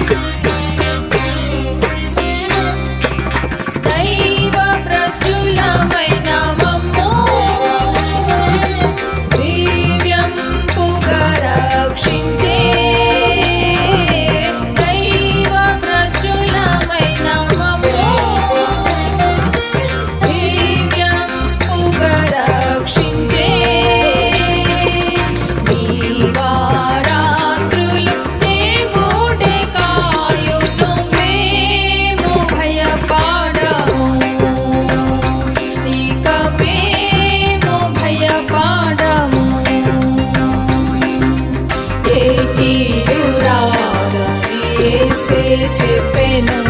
Okay. చెప్పేను.